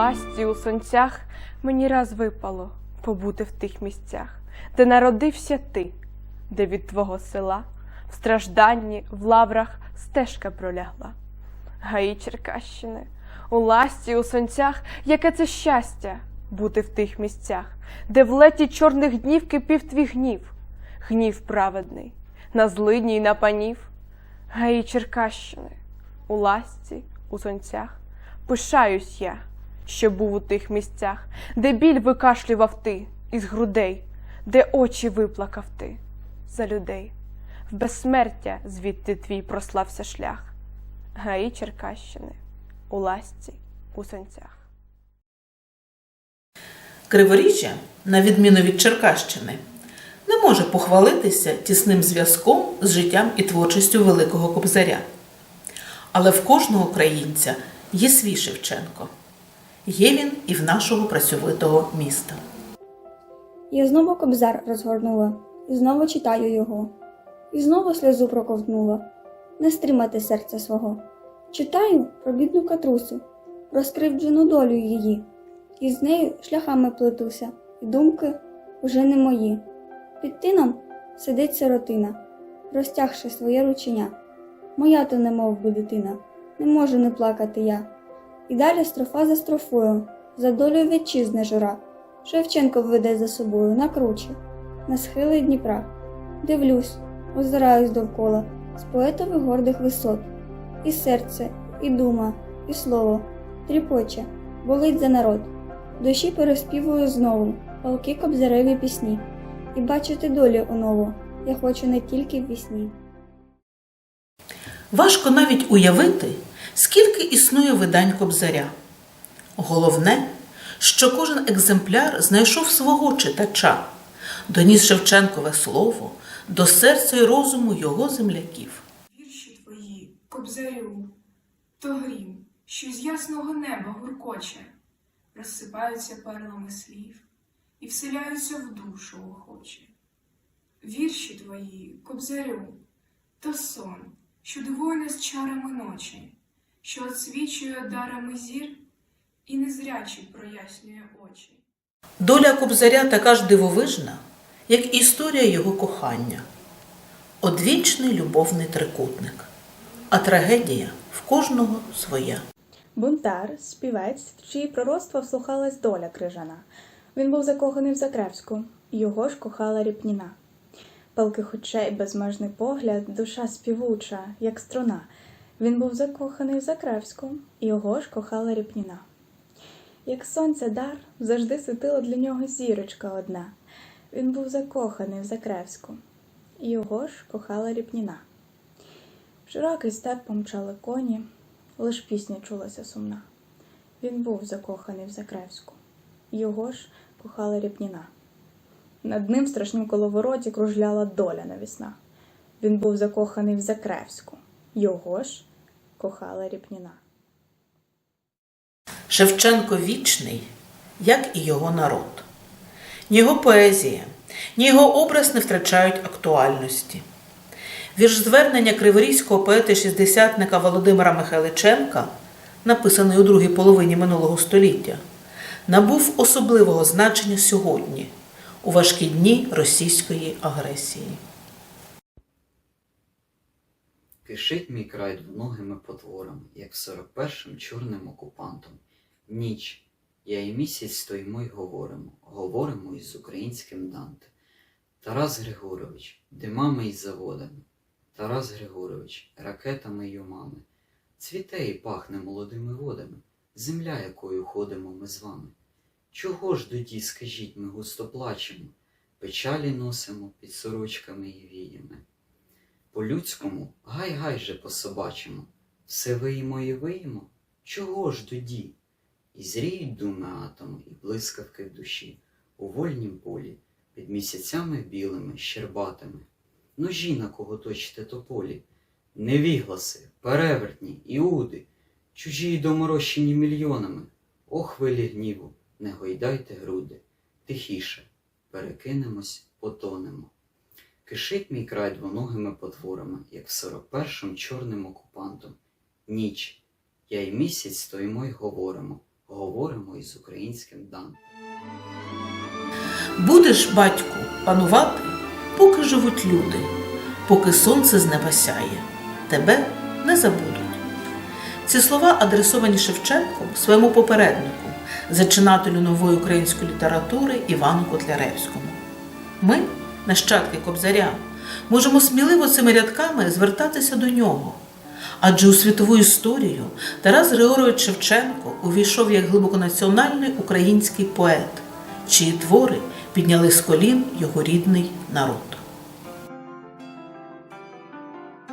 ласті у сонцях мені раз випало побути в тих місцях, де народився ти, де від твого села в стражданні в лаврах стежка пролягла. Гаї Черкащини, у ласті у сонцях, яке це щастя бути в тих місцях, де в леті чорних днів кипів твій гнів, гнів праведний, на злидні й на панів. Гаї Черкащини, у ласті, у сонцях, пишаюсь я, що був у тих місцях, де біль викашлював ти із грудей, де очі виплакав ти за людей, в безсмертя звідти твій прослався шлях. Гаї Черкащини, у ласті, у сонцях. Криворіжжя, на відміну від Черкащини, не може похвалитися тісним зв'язком з життям і творчістю Великого Кобзаря. Але в кожного українця є свій Шевченко. Є він і в нашого працьовитого міста. Я знову кобзар розгорнула, і знову читаю його, і знову сльозу проковтнула, не стримати серця свого. Читаю про бідну катрусю, про скривджену долю її, і з нею шляхами плетуся, і думки вже не мої. Під тином сидить сиротина, розтягши своє рученя. Моя то не мов би дитина, не можу не плакати я. І далі строфа за строфою, за долею вітчизни жура. Шевченко веде за собою на кручі, на схили Дніпра. Дивлюсь, озираюсь довкола з поетових гордих висот. І серце, і дума, і слово тріпоче, болить за народ. Душі переспівую знову палки кобзареві пісні. І бачити долю онову я хочу не тільки в вісні. Важко навіть уявити, скільки існує видань Кобзаря. Головне, що кожен екземпляр знайшов свого читача, доніс Шевченкове слово до серця й розуму його земляків. Вірші твої, кобзарю, то грім, що з ясного неба гуркоче, розсипаються перлами слів і вселяються в душу охоче. Вірші твої, кобзарю, то сон, що дивує нас чарами ночі, що освічує дарами зір і незрячі прояснює очі. Доля Кобзаря така ж дивовижна, як історія його кохання. Одвічний любовний трикутник, а трагедія в кожного своя. Бунтар, співець, в чиї пророцтва вслухалась доля крижана. Він був закоханий в Закревську, його ж кохала Ріпніна. Палких очей, безмежний погляд, душа співуча, як струна. Він був закоханий в Закревську, його ж кохала Ріпніна. Як сонця дар, завжди світила для нього зірочка одна. Він був закоханий в Закревську, його ж кохала Ріпніна. Широкий степ помчали коні, лиш пісня чулася сумна. Він був закоханий в Закревську, його ж кохала Ріпніна. Над ним в страшнім коловороті кружляла доля навісна. Він був закоханий в Закревську, його ж кохала Ріпніна. Шевченко вічний, як і його народ. Ні його поезія, ні його образ не втрачають актуальності. Вірш звернення криворізького поета-шістдесятника Володимира Михайличенка, написаний у другій половині минулого століття, набув особливого значення сьогодні, у важкі дні російської агресії. Кишить мій край двоногими потворами, як 41-м чорним окупантом. Ніч, я і місяць стоїмо й говоримо, говоримо із українським Данте. Тарас Григорович, димами й заводами. Тарас Григорович, ракетами й умами. Цвіте і пахне молодими водами, земля, якою ходимо ми з вами. Чого ж тоді, скажіть, ми густо плачемо, печалі носимо під сорочками і віями. По-людському гай-гай же по-собачому, все виїмо і виїмо, чого ж тоді? І зріють думи атоми, і блискавки в душі, у вольнім полі, під місяцями білими, щербатими. Ножі на кого точите тополі, невігласи, перевертні, іуди, чужі й доморощені мільйонами. О, хвилі гніву, не гойдайте груди, тихіше, перекинемось, потонемо. Кишить мій край двоногими потворами, як 41-м чорним окупантом. Ніч, я й місяць стоїмо й говоримо, говоримо із українським дан. Будеш, батьку, панувати, поки живуть люди, поки сонце з неба сяє, тебе не забудуть. Ці слова адресовані Шевченком своєму попереднику, зачинателю нової української літератури Івану Котляревському. Ми, нащадки Кобзаря, можемо сміливо цими рядками звертатися до нього. Адже у світову історію Тарас Григорович Шевченко увійшов як глибоконаціональний український поет, чиї твори підняли з колін його рідний народ.